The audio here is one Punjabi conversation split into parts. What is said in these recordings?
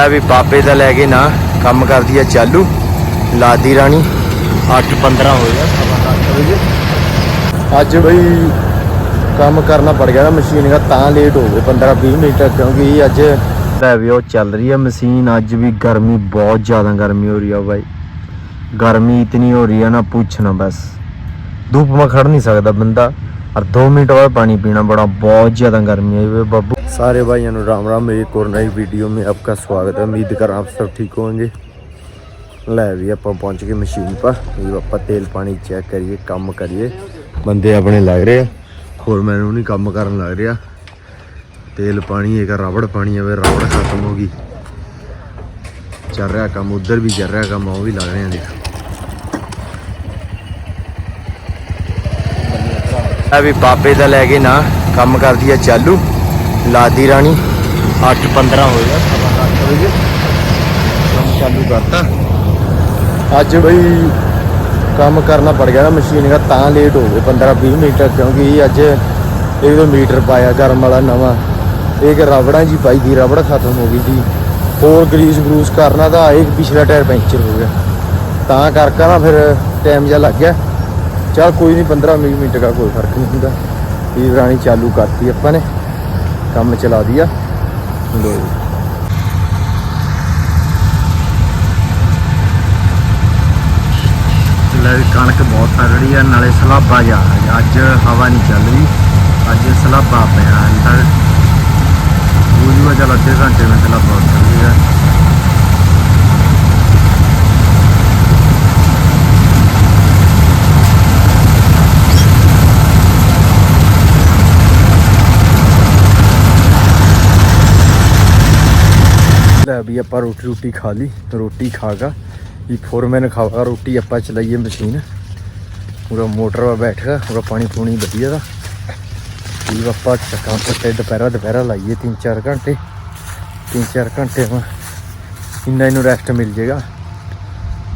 ਆ ਵੀ ਪਾਪੇ ਦਾ ਲੈ ਕੇ ਨਾ ਕੰਮ ਕਰਦੀ ਆ ਚਾਲੂ। ਲਾਦੀ ਰਾਣੀ 8:15 ਹੋ ਗਿਆ ਅੱਜ ਬਈ ਕੰਮ ਕਰਨਾ ਪੜ ਗਿਆ ਮਸ਼ੀਨ ਦਾ, ਤਾਂ ਲੇਟ ਹੋ ਗਏ 15 20 ਮਿੰਟ, ਕਿਉਂਕਿ ਅੱਜ ਲੈ ਵੀ ਉਹ ਚੱਲ ਰਹੀ ਆ ਮਸ਼ੀਨ, ਅੱਜ ਵੀ ਗਰਮੀ ਬਹੁਤ ਜ਼ਿਆਦਾ ਗਰਮੀ ਹੋ ਰਹੀ ਆ ਬਾਈ। ਗਰਮੀ ਇਤਨੀ ਹੋ ਰਹੀ ਆ ਨਾ ਪੁੱਛਣਾ ਬਸ। ਧੁੱਪ ਮਾ ਖੜ ਨਹੀਂ ਸਕਦਾ ਬੰਦਾ। ਔਰ 2 ਮਿੰਟ ਬਾਅਦ ਪਾਣੀ ਪੀਣਾ ਬੜਾ, ਬਹੁਤ ਜ਼ਿਆਦਾ ਗਰਮੀ ਹੈ ਬਾਬੂ। सारे भाइयों को राम राम मेरी एक और नई वीडियो में आपका स्वागत है उम्मीद कर आप सब ठीक होंगे ਲੈ ਵੀ ਆਪਾਂ ਪਹੁੰਚ ਗਏ ਮਸ਼ੀਨ ਪਰ ਇਹ ਆਪਾਂ ਤੇਲ ਪਾਣੀ ਚੈੱਕ ਕਰੀਏ ਕੰਮ ਕਰੀਏ ਬੰਦੇ ਆਪਣੇ ਲੱਗ ਰਹੇ ਆ ਹੋਰ ਮੈਨੂੰ ਨਹੀਂ ਕੰਮ ਕਰਨ ਲੱਗ ਰਿਹਾ ਤੇਲ ਪਾਣੀ ਹੈਗਾ ਰਬੜ ਪਾਣੀ ਹੈ ਵੇ ਰਬੜ ਖਤਮ ਹੋ ਗਈ ਚੱਲ ਰਿਹਾ ਕੰਮ ਉਧਰ ਵੀ ਚੱਲ ਰਿਹਾ ਕੰਮ ਉਹ ਵੀ ਲੱਗ ਰਹੇ ਆ ਦੇਖ ਆ ਵੀ ਬਾਬੇ ਦਾ ਲੈ ਕੇ ਨਾ ਕੰਮ ਕਰਦੀ ਆ ਚਾਲੂ ਲਾਦੀ ਰਾਣੀ 8:15 ਹੋ ਗਿਆ ਸਵਾ ਅੱਠ ਵਜੇ ਕੰਮ ਚਾਲੂ ਕਰਤਾ। ਅੱਜ ਬਈ ਕੰਮ ਕਰਨਾ ਪੜ ਗਿਆ ਨਾ ਮਸ਼ੀਨ ਦਾ, ਤਾਂ ਲੇਟ ਹੋ ਗਏ 15 20 ਮਿੰਟ, ਕਿਉਂਕਿ ਅੱਜ ਇਹ ਜੋ ਮੀਟਰ ਪਾਇਆ ਗਰਮ ਵਾਲਾ ਨਵਾਂ। ਇਹ ਕਿ ਰਬੜਾਂ ਜੀ ਪਾਈ ਦੀ, ਰਬੜ ਖਤਮ ਹੋ ਗਈ ਸੀ ਹੋਰ ਗਰੀਸ ਗਰੂਸ ਕਰਨਾ ਤਾਂ ਇੱਕ ਪਿਛਲਾ ਟਾਇਰ ਪੈਂਚਰ ਹੋ ਗਿਆ। ਤਾਂ ਕਰਕੇ ਨਾ ਫਿਰ ਟਾਈਮ ਜਿਹਾ ਲੱਗ ਗਿਆ। ਚਲ ਕੋਈ ਨਹੀਂ 15 20 ਮਿੰਟ ਦਾ ਕੋਈ ਫ਼ਰਕ ਨਹੀਂ ਹੁੰਦਾ। ਇਹ ਰਾਣੀ ਚਾਲੂ ਕਰਤੀ ਆਪਾਂ ਨੇ। ਕੰਮ ਚਲਾ ਦਿਆ ਲੋ ਜੀ। ਲੈ ਵੀ ਕਣਕ ਬਹੁਤ ਤਗੜੀ ਆ, ਨਾਲੇ ਸਲਾਬਾ ਜਾ ਰਿਹਾ ਅੱਜ ਹਵਾ ਨਹੀਂ ਚੱਲ ਰਹੀ, ਅੱਜ ਸਲਾਬਾ ਪਿਆ ਅੰਦਰ ਉਹ ਚੱਲ ਅੱਧੇ ਘੰਟੇ ਵਿੱਚ ਸਲਾਬਾ ਉੱਤਰ ਗਿਆ ਲੈ ਵੀ ਆਪਾਂ ਰੋਟੀ ਰੋਟੀ ਖਾ ਲਈ ਰੋਟੀ ਖਾਗਾ ਇਹ ਫੋਰਮੈਨ ਖਾਵਾ ਰੋਟੀ ਆਪਾਂ ਚਲਾਈਏ ਮਸ਼ੀਨ ਪੂਰਾ ਮੋਟਰ ਵਾ ਬੈਠ ਗਿਆ ਪੂਰਾ ਪਾਣੀ ਪੂਣੀ ਵਧੀਆ ਦਾ ਇਹ ਆਪਾਂ ਚੱਕਾਂ ਪੱਟੇ ਦੁਪਹਿਰਾ ਦੁਪਹਿਰਾ ਲਾਈਏ 3-4 ਘੰਟੇ 3-4 ਘੰਟੇ ਮਾ ਇੰਨਾ ਇਹਨੂੰ ਰੈਸਟ ਮਿਲ ਜੇਗਾ।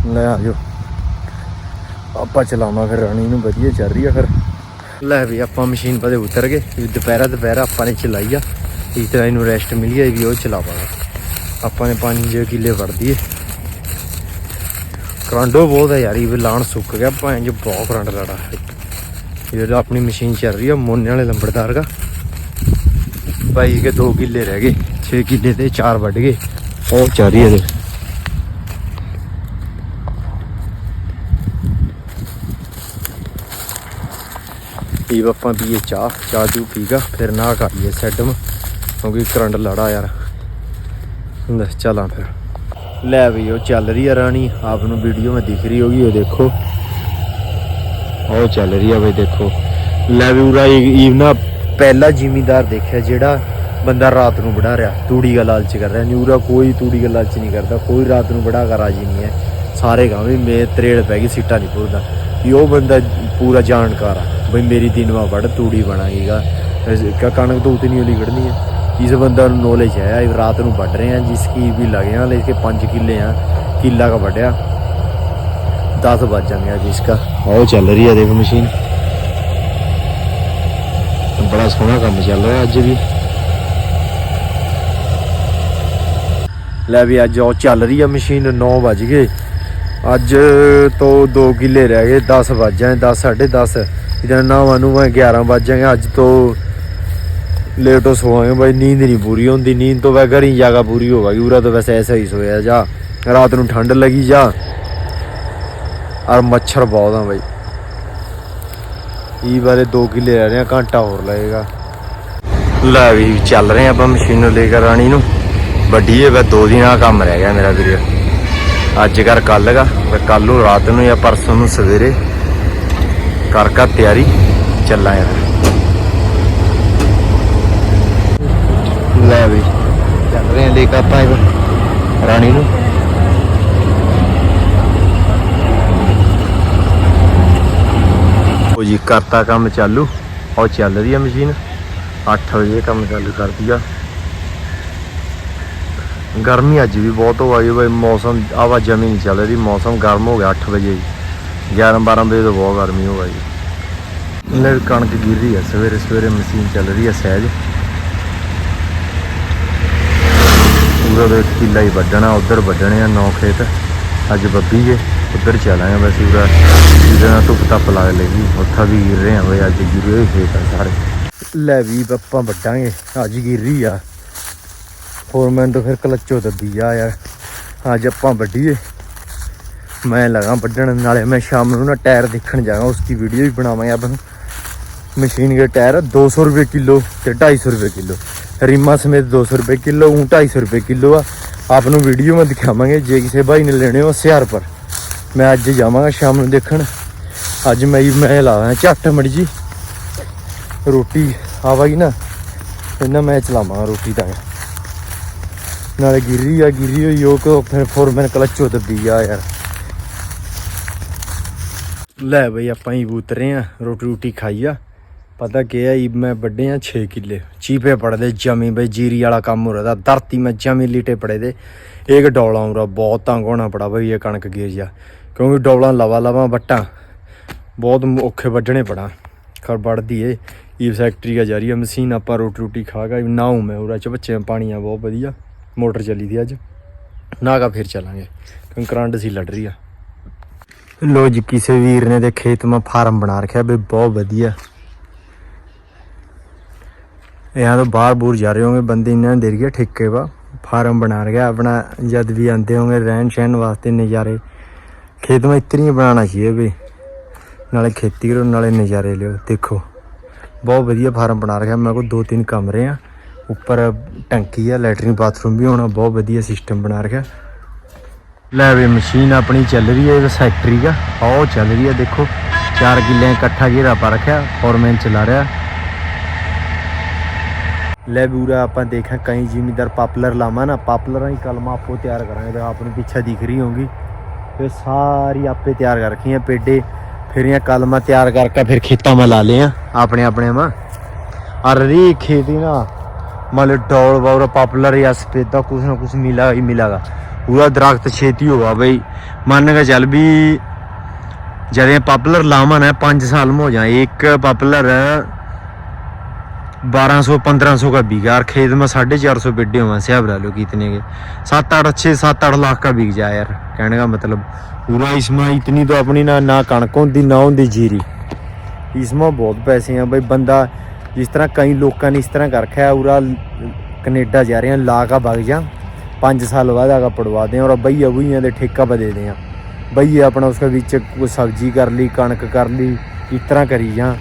ਲੈ ਆ ਆਪਾਂ ਚਲਾਵਾਂ ਫਿਰ, ਰਾਣੀ ਨੂੰ ਵਧੀਆ ਚੱਲ ਰਹੀ ਆ ਫਿਰ। ਲੈ ਵੀ ਆਪਾਂ ਮਸ਼ੀਨ ਪਾ ਦੇ ਉਤਰ ਗਏ, ਵੀ ਦੁਪਹਿਰਾ ਦੁਪਹਿਰਾ ਆਪਾਂ ਨੇ ਚਲਾਈ ਆ। ਇਸ ਤਰ੍ਹਾਂ ਇਹਨੂੰ ਰੈਸਟ ਮਿਲ ਗਿਆ ਵੀ ਉਹ ਚਲਾਵਾਂਗੇ। ਆਪਾਂ ਨੇ 5 ਕਿੱਲੇ ਵੜਦੀ ਏ ਕਰੰਟੋ ਬਹੁਤ ਹੈ ਯਾਰ, ਇਹ ਲਾਣ ਸੁੱਕ ਗਿਆ। ਭਾਂ ਜੋ ਬਹੁਤ ਕਰੰਟ ਲੜਾ ਇਹ ਜਿਹੜਾ ਆਪਣੀ ਮਸ਼ੀਨ ਚੱਲ ਰਹੀ ਹੈ ਮੋਨੇ ਵਾਲੇ ਲੰਬੜਦਾਰ ਦਾ। ਭਾਈ ਕੇ 2 ਕਿੱਲੇ ਰਹਿ ਗਏ 6 ਕਿੱਲੇ ਤੇ 4 ਵੱਢ ਗਏ। ਉਹ ਚੱਲ ਰਹੀ ਹੈ ਇਹਦੇ। ਪੀ ਆਪਾਂ ਪੀਏ ਚਾਹ ਚਾਹ ਚੂ ਪੀਗਾ ਫਿਰ ਨਾ ਕਰੀਏ ਸੈਡਮ ਕਿਉਂਕਿ ਕਰੰਟ ਲੜਾ ਯਾਰ। ਲੈ, ਚਲਾਂ ਫਿਰ। ਲੈ ਵੀ ਉਹ ਚੱਲ ਰਹੀ ਆ ਰਾਣੀ, ਆਪ ਨੂੰ ਵੀਡੀਓ ਮੈਂ ਦਿਖ ਰਹੀ ਹੋਗੀ, ਉਹ ਦੇਖੋ। ਉਹ ਚੱਲ ਰਹੀ ਆ ਬਈ ਦੇਖੋ। ਲੈ ਵੀ ਉਰਾ ਇਹ ਪਹਿਲਾ ਜਿਮੀਦਾਰ ਦੇਖਿਆ ਜਿਹੜਾ ਬੰਦਾ ਰਾਤ ਨੂੰ ਵੜਾ ਰਿਹਾ, ਤੂੜੀ ਦਾ ਲਾਲਚ ਕਰ ਰਿਹਾ। ਨਿਊਰਾ ਕੋਈ ਤੂੜੀ ਦਾ ਲਾਲਚ ਨਹੀਂ ਕਰਦਾ, ਕੋਈ ਰਾਤ ਨੂੰ ਵੜਾ ਕਰ ਰਾਜੀ ਨਹੀਂ ਹੈ। ਸਾਰੇ ਗਾਂ ਵੀ ਮੇ ਤਰੇੜ ਪੈ ਗਈ, ਸੀਟਾਂ ਨਹੀਂ ਪੁੱਲਦਾ ਵੀ ਉਹ ਬੰਦਾ ਪੂਰਾ ਜਾਣਕਾਰ ਆ ਬਈ ਮੇਰੀ ਦਿਨਵਾ ਵੜ ਤੂੜੀ ਬਣਾਏਗਾ। ਕਾ ਕਣਕ ਤੋਂ ਉਤਨੀ ਹੋਲੀ ਕੱਢਣੀ ਹੈ। ਇਸ ਬੰਦਾ ਨੂੰ ਨੋਲੇਜ ਹੈ ਇਹ ਰਾਤ ਨੂੰ ਵੱਢ ਰਹੇ ਆ ਜਿਸ ਕੀ ਵੀ ਲਗੇ ਆ ਲੈ ਕੇ 5 ਕਿੱਲੇ ਆ ਕਿੱਲਾ का ਵੱਢਿਆ। 10 ਵੱਜ ਜਾਂਦੇ ਆ ਜਿਸਕਾ ਉਹ ਚੱਲ ਰਹੀ ਹੈ ਦੇਖ ਮਸ਼ੀਨ। ਬੜਾ ਸੋਹਣਾ ਕੰਮ ਚੱਲ ਰਿਹਾ ਅੱਜ ਵੀ। ਲੈ ਵੀ ਅੱਜ ਉਹ ਚੱਲ ਰਹੀ ਆ ਮਸ਼ੀਨ 9 ਵੱਜ ਗਏ। ਅੱਜ ਤੋਂ 2 ਕਿੱਲੇ ਰਹਿ ਗਏ 10 ਵੱਜ ਜਾਏ 10 10:30 ਇਧਰ ਨਾ ਨੂੰ ਮੈਂ 11 ਵੱਜ ਜਾਏ ਅੱਜ ਤੋਂ लेटो सोए भाई नींद नहीं पूरी होती नींद तो वह घर ही जागा पूरी होगा पूरा तो वैसे ऐसा ही सोया जा रात ਨੂੰ ਠੰਡ ਲੱਗੀ ਜਾ ਔਰ ਮੱਛਰ ਬਹੁਤ ਆ ਬਾਈ ਇਹ ਬਾਰੇ 2 ਕਿੱਲੇ ਰਹਿ ਰਹੇ ਆ ਘੰਟਾ ਹੋਰ ਲੱਗੇਗਾ ਲੈ ਵੀ ਚੱਲ ਰਹੇ ਆਪਾਂ ਮਸ਼ੀਨ ਨੂੰ ਲੈ ਕੇ ਰਾਣੀ ਨੂੰ ਵੱਡੀ ਹੈ ਵੇ ਦੋ ਦਿਨਾਂ ਦਾ ਕੰਮ ਰਹਿ ਗਿਆ ਮੇਰਾ ਵੀਰੇ ਅੱਜ ਕਰ ਕੱਲ ਗਾ ਕੱਲ ਨੂੰ ਰਾਤ ਨੂੰ ਜਾਂ ਪਰਸੋਂ ਨੂੰ ਸਵੇਰੇ ਕਰ ਕਰ ਤਿਆਰੀ ਚੱਲਾਂ ਯਾਰ ਲੈ ਵੀ ਚੱਲ ਰਹੇ ਲੈ ਕੇ ਆਪਾਂ ਰਾਣੀ ਨੂੰ। ਉਹ ਜੀ ਕਰਤਾ ਕੰਮ ਚਾਲੂ, ਉਹ ਚੱਲ ਰਹੀ ਆ ਮਸ਼ੀਨ। 8 ਵਜੇ ਕੰਮ ਚਾਲੂ ਕਰਦੀ ਆ। ਗਰਮੀ ਅੱਜ ਵੀ ਬਹੁਤ ਹੋ ਗਈ ਬਈ, ਮੌਸਮ ਆਵਾ ਜਮੀ ਨਹੀਂ ਚੱਲ ਰਹੀ, ਮੌਸਮ ਗਰਮ ਹੋ ਗਿਆ 8 ਵਜੇ 11 12 ਵਜੇ ਤੋਂ ਬਹੁਤ ਗਰਮੀ ਹੋ ਗਈ। ਲੈ ਕਣਕ ਗਿਰ ਰਹੀ ਹੈ ਸਵੇਰੇ ਸਵੇਰੇ ਮਸ਼ੀਨ ਚੱਲ ਰਹੀ ਹੈ ਸਹਿਜ। ਪੂਰਾ ਦੋ ਕਿੱਲਾ ਹੀ ਵੱਢਣਾ, ਉਧਰ ਵੱਢਣੇ ਆ ਨੌ ਖੇਤ। ਅੱਜ ਬੱਬੀ ਗਏ ਉਧਰ ਚਲਾਂਗੇ ਬਸ ਪੂਰਾ ਜਿਹਦੇ ਧੁੱਪ ਤੱਪ ਲੱਗ ਲੇਗੀ ਉੱਥਾ ਵੀ ਗਿਰ ਰਹੇ ਆ ਬਈ, ਅੱਜ ਗਿਰੇ ਹੋਏ ਖੇਤ ਆ ਸਾਰੇ। ਲੈ ਵੀ ਆਪਾਂ ਵੱਢਾਂਗੇ। ਅੱਜ ਗਿਰ ਰਹੀ ਆ ਫੋਰਮੈਨ ਤੋਂ ਫਿਰ ਕਲੱਚੋ ਦੱਬੀ ਆ ਯਾਰ। ਅੱਜ ਆਪਾਂ ਵੱਢੀਏ। ਮੈਂ ਲਗਾ ਵੱਢਣ, ਨਾਲੇ ਮੈਂ ਸ਼ਾਮ ਨੂੰ ਨਾ ਟਾਇਰ ਦੇਖਣ ਜਾਗਾ ਉਸकी ਵੀਡੀਓ ਵੀ ਬਣਾਵਾਂਗੇ ਆਪਾਂ ਨੂੰ ਮਸ਼ੀਨ ਦੇ ਟਾਇਰ 200 ਰੁਪਏ ਕਿਲੋ ਤੇ 250 ਰੁਪਏ ਕਿਲੋ। ਰੀਮਾ ਸਮੇਤ 200 ਰੁਪਏ ਕਿਲੋ ਉਹ 250 ਰੁਪਏ ਕਿਲੋ ਆ। ਆਪ ਨੂੰ ਵੀਡੀਓ ਮੈਂ ਦਿਖਾਵਾਂਗੇ, ਜੇ ਕਿਸੇ ਭਾਈ ਨੇ ਲੈਣੇ ਹੋ ਹਜ਼ਾਰ ਪਰ। ਮੈਂ ਅੱਜ ਜਾਵਾਂਗਾ ਸ਼ਾਮ ਨੂੰ ਦੇਖਣ। ਅੱਜ ਮੈਂ ਮੈਂ ਲਾਵਾਂ ਝੱਟ ਮੜ ਜੀ। ਰੋਟੀ ਆਵਾਗੀ ਨਾ ਇਹਨਾਂ ਮੈਂ ਚਲਾਵਾਂਗਾ ਰੋਟੀ ਤਾਂ। ਨਾਲੇ ਗਿਰੀ ਆ, ਗਿਰੀ ਹੋਈ ਉਹ ਕੋ ਫਿਰ ਫੋਰਮੈਨ ਕਲੱਚੋ ਦੱਬੀ ਆ ਯਾਰ। ਲੈ ਬਈ ਆਪਾਂ ਹੀ ਉਤਰੇ ਆ, ਰੋਟੀ ਰੋਟੀ ਖਾਈ ਆ। ਪਤਾ ਕੀ ਹੈ ਮੈਂ ਵੱਡੇ ਆ 6 ਕਿੱਲੇ। ਚੀਪੇ ਪੜਦੇ ਜਮੀ ਬਈ ਜੀਰੀ ਵਾਲਾ ਕੰਮ ਹੋ ਰਿਹਾ ਧਰਤੀ ਮੈਂ ਜਮੀ ਲੀਟੇ ਪੜੇ ਦੇ ਇੱਕ ਡੌਲਾ ਉਰਾ ਬਹੁਤ ਤੰਗ ਹੋਣਾ ਪੜਾ ਬਈ, ਇਹ ਕਣਕ ਗੇਰ ਜਾ। ਕਿਉਂਕਿ ਡੌਲਾ ਲਵਾ ਲਵਾ ਵੱਟਾਂ। ਬਹੁਤ ਔਖੇ ਵੱਢਣੇ ਪੜਾ ਖਰ ਵੱਢਦੀ ਏ, ਇਹ ਫੈਕਟਰੀ ਆ ਜਾ ਰਹੀ ਹੈ ਮਸ਼ੀਨ ਆਪਾਂ ਰੋਟੀ ਰੋਟੀ ਖਾ ਗਾ ਨਾ ਹੂੰ ਮੈਂ ਉਰਾ ਚ ਬੱਚੇ ਪਾਣੀ ਆ ਬਹੁਤ ਵਧੀਆ। ਮੋਟਰ ਚੱਲੀ ਦੀ ਅੱਜ। ਨਾਗਾ ਫਿਰ ਚਲਾਂਗੇ। ਕਿਉਂਕਿ ਕਰੰਟ ਸੀ ਲੜ ਰਹੀ ਆ। ਲੋ ਜੀ, ਕਿਸੇ ਵੀਰ ਨੇ ਦੇ ਖੇਤ ਮਾ ਫਾਰਮ ਬਣਾ ਰੱਖਿਆ ਬਈ, ਬਹੁਤ ਵਧੀਆ। यहाँ तो बाहर बूर जा रहे होंगे बंदे इन्होंने दे रही ठेके वा फार्म बना रहा अपना जद भी आते होंगे रहन सहन वास्ते नज़ारे खेत में इतनी बनाना चाहिए भी नाले खेती करो नाले नज़ारे लियो देखो बहुत ਵਧੀਆ ਫਾਰਮ ਬਣਾ ਰੱਖਿਆ ਮੇਰੇ ਕੋਲ ਦੋ ਤਿੰਨ ਕਮਰੇ ਆ ਉੱਪਰ ਟੈਂਕੀ ਆ ਲੈਟਰਿਨ ਬਾਥਰੂਮ ਵੀ ਹੋਣਾ ਬਹੁਤ ਵਧੀਆ ਸਿਸਟਮ ਬਣਾ ਰੱਖਿਆ ਲੈ ਵੀ ਮਸ਼ੀਨ ਆਪਣੀ ਚੱਲ ਰਹੀ ਹੈ ਇਹ ਫੈਕਟਰੀ ਦਾ ਉਹ ਚੱਲ ਰਹੀ ਹੈ ਦੇਖੋ 4 ਕਿੱਲੇ ਇਕੱਠਾ ਘੇਰਾ ਪਾ ਰੱਖਿਆ ਫੋਰਮੈਨ ਚਲਾ ਰਿਹਾ ਲੈਬੂਰਾ ਆਪਾਂ ਦੇਖਾਂ ਕਈ ਜ਼ਿਮੀਦਾਰ ਪਾਪਲਰ ਲਾਵਾਂ ਨਾ, ਪਾਪਲਰਾਂ ਹੀ ਕਲਮਾ ਆਪੋ ਤਿਆਰ ਕਰਾਂਗੇ, ਤੇ ਆਪਣੇ ਪਿੱਛੇ ਦਿਖ ਰਹੀ ਹੋਗੀ ਤੇ ਸਾਰੀ ਆਪੇ ਤਿਆਰ ਕਰ ਰੱਖੀਆਂ, ਪੇਡੇ ਫਿਰ ਇਹ ਕਲਮਾ ਤਿਆਰ ਕਰਕੇ ਫਿਰ ਖੇਤਾਂ ਮਾ ਲਾ ਲਿਆ ਆਪਣੇ ਆਪਣੇ ਮਾ। ਅਰਰੀ ਖੇਤੀ ਨਾ ਮਲੇ ਡੌਲ ਬੌਰ ਪਾਪਲਰ ਜਾਂ ਸਪੇਦਾ ਕੁਛ ਨਾ ਕੁਛ ਮਿਲਾ ਹੀ ਮਿਲਾਗਾ। ਪੂਰਾ ਦਰਖਤ ਛੇਤੀ ਹੋਗਾ ਬਈ। ਮੰਨ ਕੇ ਚੱਲ ਵੀ ਜਦੋਂ ਪਾਪਲਰ ਲਾਵਾਂ ਨਾ 5 ਸਾਲ ਮੋ ਜਾ ਇੱਕ ਪਾਪਲਰ 1200 1500 का बीघा और खेत में साढ़े चार सौ पेडे हुआ से आप लो कितने के सात आठ अच्छे सात आठ लाख का बीक जाए यार कहने का मतलब पूरा इसमें इतनी तो अपनी ना ना कणक होती ना होती जीरी इसमें बहुत पैसे हैं भाई बंदा जिस तरह कई लोगों ने इस तरह कर रखा है उरा ਕੈਨੇਡਾ ਜਾ ਰਹੇ ਹਾਂ ਲਾ ਕਾ ਵਗ ਜਾ 5 ਸਾਲ ਬਾਅਦ ਆਗਾ ਪੜਵਾ ਦੇ ਔਰ ਬਈਆ ਬਈਆਂ ਦੇ ਠੇਕਾ ਪਾ ਦੇ ਦੇ ਆ ਬਈਆ ਆਪਣਾ ਉਸਕੇ ਵਿੱਚ ਕੋਈ ਸਬਜ਼ੀ ਕਰ ਲਈ ਕਣਕ ਕਰ ਲਈ ਇਸ ਤਰ੍ਹਾਂ ਕਰੀ ਜਾਂ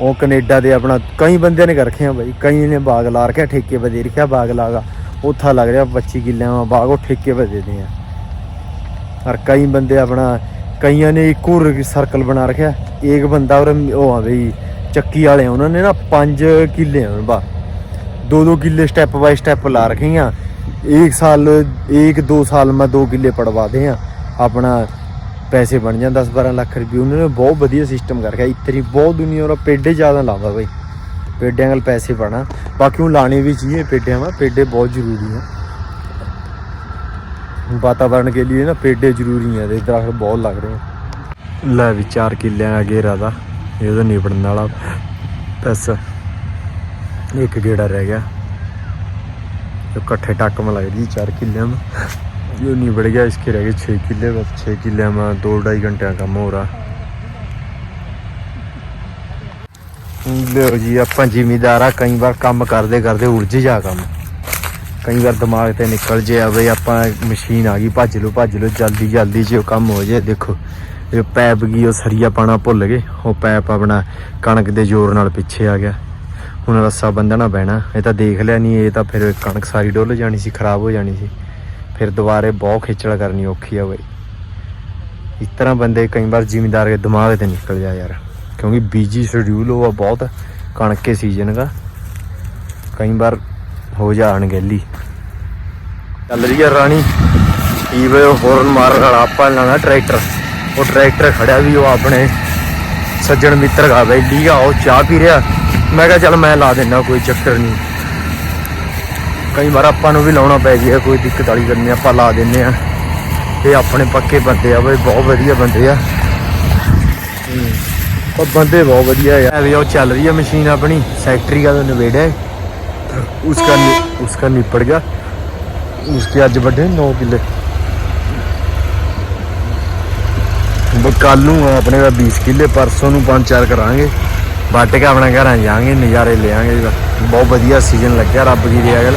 ਉਹ ਕੈਨੇਡਾ ਦੇ ਆਪਣਾ ਕਈ ਬੰਦਿਆਂ ਨੇ ਕਰ ਰੱਖਿਆ ਬਾਈ, ਕਈ ਨੇ ਬਾਗ ਲਾ ਰੱਖਿਆ, ਠੇਕੇ 'ਤੇ ਦੇ ਰੱਖਿਆ ਬਾਗ ਲਾਗਾ ਉੱਥਾ ਲੱਗ ਰਿਹਾ 25 ਕਿੱਲਿਆਂ ਦਾ ਬਾਗ ਉਹ ਠੇਕੇ 'ਤੇ ਦੇ ਆ। ਔਰ ਕਈ ਬੰਦੇ ਆਪਣਾ, ਕਈਆਂ ਨੇ ਇੱਕ ਹੋਰ ਸਰਕਲ ਬਣਾ ਰੱਖਿਆ। ਇੱਕ ਬੰਦਾ ਔਰ ਉਹ ਆ ਬਈ, ਚੱਕੀ ਵਾਲੇ ਉਹਨਾਂ ਨੇ ਨਾ 5 ਕਿੱਲੇ ਆ, ਬਾ। ਦੋ ਦੋ ਕਿੱਲੇ ਸਟੈਪ ਬਾਈ ਸਟੈਪ ਲਾ ਰੱਖੇ ਆ 1 ਸਾਲ 1 2 ਸਾਲ ਮੈਂ ਦੋ ਕਿੱਲੇ ਪੜਵਾ ਦੇ ਆ ਆਪਣਾ ਪੈਸੇ ਬਣ ਜਾਣ 10-12 ਲੱਖ ਰੁਪਏ। ਉਹਨਾਂ ਨੇ ਬਹੁਤ ਵਧੀਆ ਸਿਸਟਮ ਕਰ ਰੱਖਿਆ। ਇੱਥੇ ਬਹੁਤ ਦੁਨੀਆ ਉਹਦਾ ਪੇਡੇ ਜ਼ਿਆਦਾ ਲਾਉਂਦਾ ਬਈ। ਪੇਡਿਆਂ ਨਾਲ ਪੈਸੇ ਬਣਾ ਬਾਕੀ ਉਹ ਲਾਣੇ ਵੀ ਚਾਹੀਏ ਪੇਡਿਆਂ ਵਾ। ਪੇਡੇ ਬਹੁਤ ਜ਼ਰੂਰੀ ਆ। ਵਾਤਾਵਰਣ ਕੇ ਲਈ ਨਾ ਪੇਡੇ ਜ਼ਰੂਰੀ ਹੈ ਤੇ ਦਰਖਤ ਬਹੁਤ ਲੱਗ ਰਹੇ ਆ। ਲੈ ਵੀ 4 ਕਿੱਲਿਆਂ ਦਾ ਘੇਰਾ ਦਾ। ਇਹਦਾ ਨਿਪੜਨ ਵਾਲਾ। ਬਸ। ਇੱਕ ਗੇੜਾ ਰਹਿ ਗਿਆ। ਇਕੱਠੇ ਟੱਕ ਮ ਲੱਗਦੀ 4 ਕਿੱਲਿਆਂ ਨੂੰ किले में जो नहीं बढ़ गया इसके रह गए छः किले बस छः किले में दो ढाई घंटे का काम हो रहा ਲਿਓ ਜੀ ਆਪਾਂ ਜ਼ਿਮੀਦਾਰ ਆ ਕਈ ਵਾਰ ਕੰਮ ਕਰਦੇ ਕਰਦੇ ਉਲਝ ਜਾ ਕੰਮ ਕਈ ਵਾਰ ਦਿਮਾਗ ਤੇ ਨਿਕਲ ਜੇ ਆ ਬਈ ਆਪਾਂ ਮਸ਼ੀਨ ਆ ਗਈ ਭੱਜ ਲਓ ਭੱਜ ਲਓ ਜਲਦੀ ਜਲਦੀ ਜੇ ਉਹ ਕੰਮ ਹੋ ਜੇ ਦੇਖੋ ਇਹ ਪੈਪ ਗਈ ਉਹ ਸਰੀਆ ਪਾਣਾ ਭੁੱਲ ਗਏ ਉਹ ਪੈਪ ਆਪਣਾ ਕਣਕ ਦੇ ਜ਼ੋਰ ਨਾਲ ਪਿੱਛੇ ਆ ਗਿਆ ਹੁਣ ਰੱਸਾ ਬੰਨਣਾ ਪੈਣਾ ਇਹ ਤਾਂ ਦੇਖ ਲਿਆ ਨਹੀਂ ਇਹ ਤਾਂ ਫਿਰ ਕਣਕ ਸਾਰੀ ਡੁੱਲ ਜਾਣੀ ਸੀ ਖਰਾਬ ਹੋ ਜਾਣੀ ਸੀ ਫਿਰ ਦੁਬਾਰੇ ਬਹੁਤ ਖੇਚਲ ਕਰਨੀ ਔਖੀ ਆ ਬਈ। ਇਸ ਤਰ੍ਹਾਂ ਬੰਦੇ ਕਈ ਵਾਰ ਜ਼ਿਮੀਦਾਰ ਦੇ ਦਿਮਾਗ ਤੇ ਨਿਕਲ ਜਾ ਯਾਰ। ਕਿਉਂਕਿ ਬੀਜੀ ਸ਼ਡਿਊਲ ਹੋਆ ਬਹੁਤ, ਕਣਕ ਕੇ ਸੀਜ਼ਨ ਦਾ ਕਈ ਵਾਰ ਹੋ ਜਾਣ ਗੈਲੀ। ਚੱਲ ਰਹੀ ਆ ਰਾਣੀ। ਕੀ ਵੇ ਹੋਰਨ ਮਾਰਨ ਵਾਲਾ, ਆਪਾਂ ਲੈਣਾ ਟਰੈਕਟਰ ਉਹ ਟਰੈਕਟਰ ਖੜਿਆ ਵੀ, ਉਹ ਆਪਣੇ ਸੱਜਣ ਮਿੱਤਰ ਗਾ ਬਈ ਆ, ਉਹ ਚਾਹ ਪੀ ਰਿਹਾ। ਮੈਂ ਕਿਹਾ ਚੱਲ ਮੈਂ ਲਾ ਦਿੰਦਾ ਕੋਈ ਚੱਕਰ ਨਹੀਂ। ਕਈ ਵਾਰ ਆਪਾਂ ਨੂੰ ਵੀ ਲਾਉਣਾ ਪੈ ਗਿਆ, ਕੋਈ ਦਿੱਕਤ ਵਾਲੀ ਗੱਲ ਨਹੀਂ, ਆਪਾਂ ਲਾ ਦਿੰਨੇ ਆ ਇਹ ਆਪਣੇ ਪੱਕੇ ਬੰਦੇ ਆ ਬਈ, ਬਹੁਤ ਵਧੀਆ ਬੰਦੇ ਆ। ਉਹ ਬੰਦੇ ਬਹੁਤ ਵਧੀਆ ਆ। ਵੀ ਉਹ ਚੱਲ ਰਹੀ ਆ ਮਸ਼ੀਨ ਆਪਣੀ, ਸੈਕਟਰੀ ਦਾ ਨਵੇੜਾ ਉਸ ਦਾ ਉਸ ਦਾ ਨਿਪੜ ਗਿਆ। ਉਸ ਦੇ ਅੱਜ ਵੱਡੇ 9 ਕਿੱਲੇ। ਕੱਲ ਨੂੰ ਆਪਣੇ ਦਾ 20 ਕਿੱਲੇ, ਪਰਸੋਂ ਨੂੰ 5-4 ਕਰਾਂਗੇ। ਬਾਟੇ ਕੇ ਆਪਣਾ ਘਰਾਂ ਜਾਾਂਗੇ ਨਜ਼ਾਰੇ ਲਿਆਂਗੇ। ਬਹੁਤ ਵਧੀਆ ਸੀਜ਼ਨ ਲੱਗਿਆ, ਰੱਬ ਜੀ ਦਇਆ ਨਾਲ।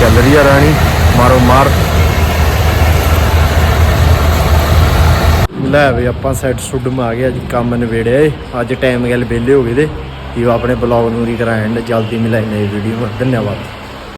ਚੱਲ ਰਹੀ ਆ ਰਾਣੀ, ਮਾਰੋ ਮਾਰ। ਲੈ ਵੀ ਆਪਾਂ ਸੈੱਟ ਸੁੱਡ ਮਾ ਗਿਆ ਅੱਜ ਕੰਮ ਨਵੇੜਿਆ ਏ। ਅੱਜ ਟਾਈਮ ਗੱਲ ਵਿਹਲੇ ਹੋ ਗਏ ਦੇ ਇਹ ਆਪਣੇ ਬਲੌਗ ਨੂੰ ਰੀ ਕਰਾਂਡ ਜਲਦੀ ਮਿਲਾਂਗੇ ਨਈ ਵੀਡੀਓ ਧੰਨਵਾਦ।